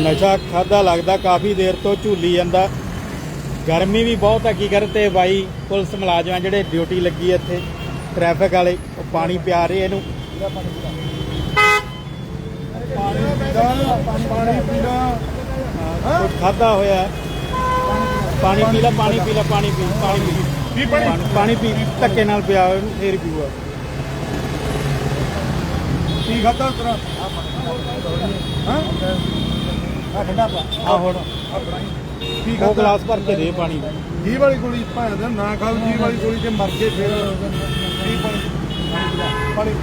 ਨਸ਼ਾ ਖਾਦਾ ਲੱਗਦਾ ਕਾਫੀ ਦੇਰ ਤੋਂ ਝੂਲੀ ਜਾਂਦਾ। ਗਰਮੀ ਵੀ ਬਹੁਤ ਹੈ ਕੀ ਕਰ ਤੇ ਬਾਈ, ਪੁਲਿਸ ਮੁਲਾਜ਼ਮਾਂ ਜਿਹੜੇ ਡਿਊਟੀ ਲੱਗੀ ਇੱਥੇ ਟ੍ਰੈਫਿਕ ਵਾਲੇ, ਉਹ ਪਾਣੀ ਪਿਆ ਰਹੇ ਇਹਨੂੰ। ਪਾਣੀ ਪੀਣਾ ਕੁਝ ਖਾਦਾ ਹੋਇਆ। ਪਾਣੀ ਪੀ ਲੈ ਪਾਣੀ ਪੀ ਲੈ ਪਾਣੀ ਪੀ ਪਾਣੀ ਪੀ। ਕੀ ਪਾਣੀ? ਪਾਣੀ- ਪਾਣੀ ਪੀ ਧੱਕੇ ਨਾਲ ਪਿਆ ਇਹਨੂੰ ਫੇਰ ਪੀਊਗਾ। ਕੀ ਖਾਦਾ ਤੇਰਾ ਹਾਂ? ਆ ਠੰਡਾ ਪਾ। ਆ ਹੁਣ ਕੀ ਖਾਦਾ ਗਲਾਸ ਭਰ ਕੇ ਦੇ ਪਾਣੀ। ਜੀ ਵਾਲੀ ਗੋਲੀ ਭਾਂ ਦਾ ਨਾ ਖਾਓ ਜੀ ਵਾਲੀ ਗੋਲੀ ਜੇ ਮਰ ਗਏ ਫਿਰ ਕੀ ਪਾਣੀ? ਪਾਣੀ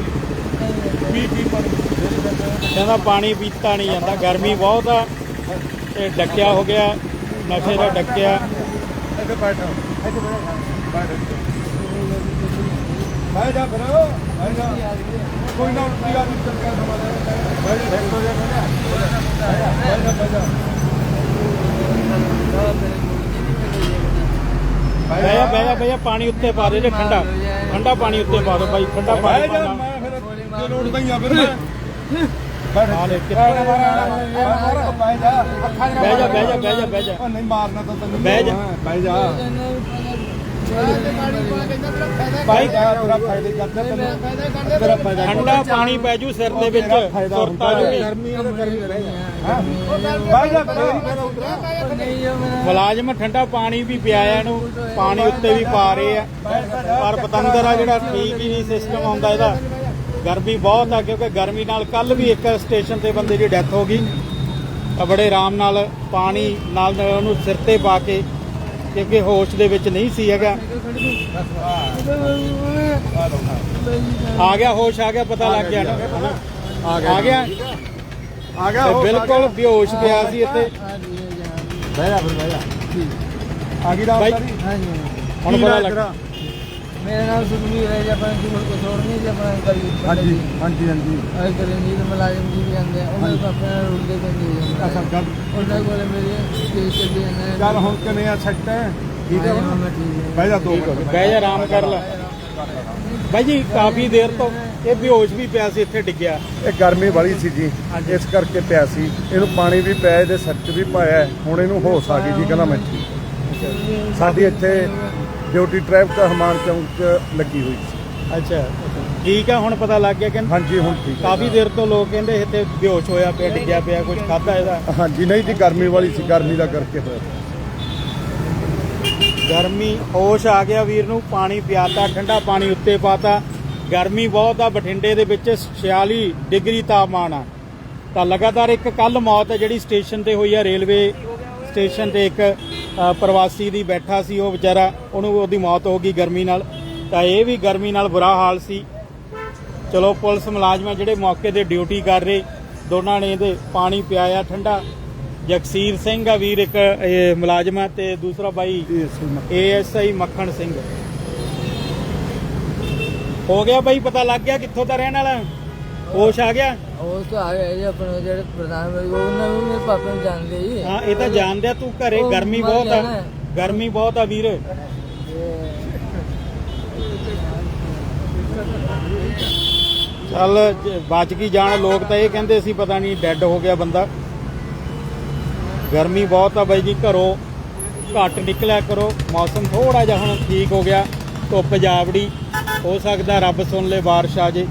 ਪੀ ਪੀ। ਪੀ ਪਾਣੀ? ਕਹਿੰਦਾ ਪਾਣੀ ਪੀਤਾ ਨਹੀਂ ਜਾਂਦਾ ਗਰਮੀ ਬਹੁਤ ਆ ਤੇ ਡੱਕਿਆ ਹੋ ਗਿਆ ਨਸ਼ੇ ਦਾ ਡੱਕਿਆ। ਇੱਥੇ ਬੈਠ ਇੱਥੇ ਬੈਠ ਬੈਠ। ਜਾ ਫਿਰ ਬੈਠ ਜਾ। ਕੋਈ ਨਾ ਉੱਠੀ ਆ ਨਹੀਂ ਚੱਲ ਸਮਾਂ ਬੈਠ ਜਾ ਬੈਠ ਜਾ ਬੈਠ ਜਾ। ਬੈਠ ਜਾ ਬਹਿ ਜਾ। ਜਾ ਬਹਿ ਜਾ ਪਾਣੀ ਉੱਤੇ ਪਾ ਦੇ ਜੇ ਠੰਡਾ। ਠੰਡਾ ਪਾਣੀ ਉੱਤੇ ਪਾ ਦੋ ਬਾਈ ਠੰਡਾ ਪਾਣੀ ਪਾਣਾ ਮੈਂ ਫਿਰ ਜੇ ਲੋੜਦਾ ਹੀ ਆ ਫਿਰ ਬਹਿ ਜਾ। ਅੱਖਾਂ ਬਹਿ ਜਾ ਬਹਿ ਜਾ ਬਹਿ ਜਾ ਬਹਿ ਜਾ। ਉਹ ਨਹੀਂ ਮਾਰਨਾ ਤਾਂ ਤੈਨੂੰ ਬਹਿ ਜਾ। ਬਹਿ ਜਾ। ਭਾਈ ਤੇਰਾ ਫਾਇਦੇ ਕਰਦਾ ਤੈਨੂੰ। ਤੇਰਾ ਫਾਇਦਾ ਠੰਡਾ ਪਾਣੀ ਪੈ ਜੂ ਸਿਰ ਦੇ ਵਿੱਚ। ਸੁਰਤ ਜੂਗੀ। ਮੁਲਾਜ਼ਮ ਠੰਡਾ ਪਾਣੀ ਵੀ ਪਿਆਇਆ ਇਹਨੂੰ। ਪਾਣੀ ਉੱਤੇ ਵੀ ਪਾ ਰਹੇ ਆ। ਪਰ ਪਤੰਦਰ ਆ ਜਿਹੜਾ ਠੀਕ ਹੀ ਨਹੀਂ ਸਿਸਟਮ ਆਉਂਦਾ ਇਹਦਾ। ਗਰਮੀ ਬਹੁਤ ਆ ਕਿਉਂਕਿ ਗਰਮੀ ਨਾਲ ਕੱਲ ਵੀ ਇੱਕ ਸਟੇਸ਼ਨ ਤੇ ਬੰਦੇ ਦੀ ਡੈਥ ਹੋ ਗਈ। ਤਾਂ ਬੜੇ ਆਰਾਮ ਨਾਲ ਪਾਣੀ ਨਾਲ ਉਹਨੂੰ ਸਿਰ ਤੇ ਪਾ ਕੇ ਕਿਉਂਕਿ ਹੋਸ਼ ਦੇ ਵਿੱਚ ਨਹੀਂ ਸੀ ਹੈਗਾ। ਆ ਗਿਆ ਹੋਸ਼ ਆ ਗਿਆ ਪਤਾ ਲੱਗ ਗਿਆ ਨਾ। ਹਨਾ? ਆ ਗਿਆ। ਆ ਗਿਆ ਬਿਲਕੁਲ ਬੇਹੋਸ਼ ਪਿਆ ਸੀ ਇੱਥੇ। ਬਹਿ ਜਾ ਫਿਰ ਬਹਿ ਜਾ। ਆ ਗਈ ਰਾਤ ਸਾਰੀ ਹੁਣ ਪਤਾ ਲੱਗ? ਮੇਰਾ ਨਾਮ ਸੁਖਵੀਰ ਹੈ ਜੀ ਆਪਣਾ ਜੀਵਨ ਕੋ ਛੋੜਨੀ ਜੀ ਆਪਣਾ ਕਰੀ ਹਾਂਜੀ ਹਾਂਜੀ ਹਾਂਜੀ। ਆਏ ਕਰਨਜੀਤ ਮੁਲਾਜ਼ਮ ਜੀ ਵੀ ਆਉਂਦੇ ਆ ਉਹਨਾਂ ਨੂੰ ਆਪਣੇ ਰੁਲਦੇ ਪੈਂਦੇ ਅੱਛਾ ਆ। ਗੱਲ ਉਹਨਾਂ ਕੋਲ ਮੇਰੇ ਕੇਸ ਚੱਲਦੇ ਨੇ ਚੱਲ ਹੁਣ ਕਿਵੇਂ ਆ ਸੈੱਟ ਹੈ? ਠੀਕ ਹੈ ਹੁਣ? ਮੈਂ ਠੀਕ ਹੈ। ਬਹਿ ਜਾ ਦੋ ਮਿੰਟ। ਬਹਿ ਜਾ ਆਰਾਮ ਕਰ ਲੈ। ਬਾਈ ਜੀ ਕਾਫੀ ਦੇਰ ਤੋਂ ਇਹ ਬੇਹੋਸ਼ ਵੀ ਪਿਆ ਸੀ ਇੱਥੇ ਡਿੱਗਿਆ। ਇਹ ਗਰਮੀ ਵਾਲੀ ਸੀ ਜੀ। ਇਸ ਕਰਕੇ ਪਿਆ ਸੀ। ਇਹਨੂੰ ਪਾਣੀ ਵੀ ਪਿਆ ਇਹਦੇ ਸਿਰ 'ਚ ਵੀ ਪਾਇਆ। ਹੁਣ ਇਹਨੂੰ ਹੋਸ਼ ਆ ਗਈ ਜੀ ਕਹਿੰਦਾ ਮੈਂ ਸਾਡੀ ਇੱਥੇ ਡਿਊਟੀ ਟ੍ਰੈਫਿਕ ਹਮਾਨ ਚੌਂਕ 'ਚ ਲੱਗੀ ਹੋਈ ਸੀ। ਅੱਛਾ ਠੀਕ ਆ ਹੁਣ ਪਤਾ ਲੱਗ ਗਿਆ ਕਿ ਹਾਂਜੀ ਹੁਣ ਠੀਕ ਹੈ ਕਾਫੀ ਦੇਰ ਤੋਂ ਲੋਕ ਕਹਿੰਦੇ ਇੱਥੇ ਬੇਹੋਸ਼ ਹੋਇਆ ਪਿਆ ਡਿੱਗਿਆ ਪਿਆ ਕੁਝ ਖਾਦਾ ਇਹਦਾ। ਹਾਂਜੀ ਨਹੀਂ ਜੀ ਗਰਮੀ ਵਾਲੀ ਸੀ ਗਰਮੀ ਦਾ ਕਰਕੇ ਹੋਇਆ। ਗਰਮੀ ਹੋਸ਼ ਆ ਗਿਆ ਵੀਰ ਨੂੰ ਪਾਣੀ ਪਿਆਤਾ ਠੰਡਾ ਪਾਣੀ ਉੱਤੇ ਪਾਤਾ। ਗਰਮੀ ਬਹੁਤ ਆ ਬਠਿੰਡੇ ਦੇ ਵਿੱਚ 46 ਡਿਗਰੀ ਤਾਪਮਾਨ ਆ। ਤਾਂ ਲਗਾਤਾਰ ਇੱਕ ਕੱਲ ਮੌਤ ਹੈ ਜਿਹੜੀ ਸਟੇਸ਼ਨ ਤੇ ਹੋਈ ਆ ਰੇਲਵੇ ਸਟੇਸ਼ਨ ਤੇ ਇੱਕ ਪ੍ਰਵਾਸੀ ਦੀ ਬੈਠਾ ਸੀ, ਉਹ ਵਿਚਾਰਾ, ਉਹਨੂੰ ਉਹਦੀ ਮੌਤ ਹੋ ਗਈ ਗਰਮੀ ਨਾਲ। ਤਾਂ ਇਹ ਵੀ ਗਰਮੀ ਨਾਲ ਬੁਰਾ ਹਾਲ ਸੀ। ਚਲੋ, ਪੁਲਿਸ ਮੁਲਾਜ਼ਮ ਆ ਜਿਹੜੇ ਮੌਕੇ ਤੇ ਡਿਊਟੀ ਕਰ ਰਹੇ, ਦੋਨਾਂ ਨੇ ਇਹਦੇ ਪਾਣੀ ਪਿਆਇਆ ਠੰਡਾ। ਜਗਸੀਰ ਸਿੰਘ ਆ ਵੀਰ, ਇੱਕ ਮੁਲਾਜ਼ਮ ਆ, ਤੇ ਦੂਸਰਾ ਬਾਈ ਇਹ ਸੀ ਏਐਸਆਈ ਮੱਖਣ ਸਿੰਘ। ਹੋ ਗਿਆ ਬਾਈ, ਪਤਾ ਲੱਗ ਗਿਆ ਕਿੱਥੋਂ ਦਾ ਰਹਿਣ ਵਾਲਾ? ਹੋਸ਼ ਆ ਗਿਆ? ਉਹ ਤਾਂ ਆ ਗਿਆ ਜੀ ਆਪਣੇ ਜਿਹੜੇ ਪ੍ਰਧਾਨ ਮੰਤਰੀ ਉਹਨਾਂ ਨੂੰ ਮੇਰੇ ਪਾਪਾ ਨੂੰ ਜਾਣਦੇ ਜੀ। ਹਾਂ ਇਹ ਤਾਂ ਜਾਣਦੇ ਆ ਤੂੰ ਘਰੇ ਉਹ ਗਰਮੀ ਮਰ ਬਹੁਤ ਆ। ਗਰਮੀ ਬਹੁਤ ਆ ਵੀਰ। ਚੱਲ ਜ- ਬਚ ਗਈ ਜਾਣ ਲੋਕ ਤਾਂ ਇਹ ਕਹਿੰਦੇ ਸੀ ਪਤਾ ਨਹੀਂ ਡੈੱਡ ਹੋ ਗਿਆ ਬੰਦਾ। ਗਰਮੀ ਬਹੁਤ ਆ ਬਾਈ ਜੀ ਘਰੋਂ ਘੱਟ ਨਿਕਲਿਆ ਕਰੋ। ਮੌਸਮ ਥੋੜਾ ਜਿਹਾ ਹੁਣ ਠੀਕ ਹੋ ਗਿਆ। ਧੁੱਪ ਜਾਵੜੀ। ਹੋ ਸਕਦਾ ਰੱਬ ਸੁਣ ਲੇ ਬਾਰਿਸ਼ ਆ ਜੇ।